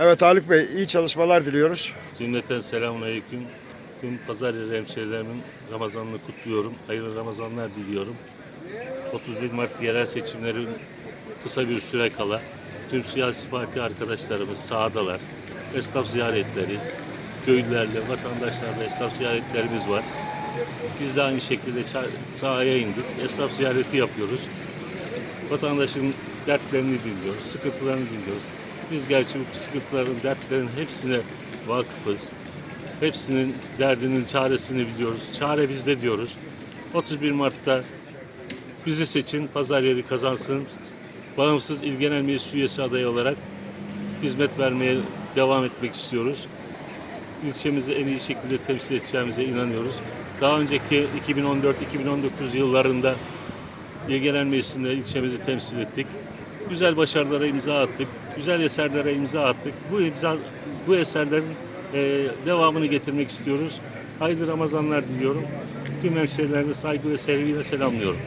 Evet Haluk Bey iyi çalışmalar diliyoruz. Cümleten selamun aleyküm. Tüm pazar yeri hemşehrilerimin Ramazanını kutluyorum. Hayırlı Ramazanlar diliyorum. 31 Mart yerel seçimlerin kısa bir süre kala tüm siyasi parti arkadaşlarımız sahadalar. Esnaf ziyaretleri, köylülerle, vatandaşlarla esnaf ziyaretlerimiz var. Biz de aynı şekilde sahaya indik. Esnaf ziyareti yapıyoruz. Vatandaşın dertlerini dinliyoruz, sıkıntılarını dinliyoruz. Biz gerçi bu sıkıntıların, dertlerin hepsine vakıfız. Hepsinin derdinin çaresini biliyoruz. Çare bizde diyoruz. 31 Mart'ta bizi seçin, pazar yeri kazansın. Bağımsız İl Genel Meclis üyesi adayı olarak hizmet vermeye devam etmek istiyoruz. İlçemizi en iyi şekilde temsil edeceğimize inanıyoruz. Daha önceki 2014-2019 yıllarında İl Genel Meclisi'nde ilçemizi temsil ettik. Güzel başarılara imza attık. Güzel eserlere imza attık. Bu imza, bu eserlerin e, devamını getirmek istiyoruz. Hayırlı Ramazanlar diliyorum. Tüm hemşehrilerimi saygı ve sevgiyle selamlıyorum.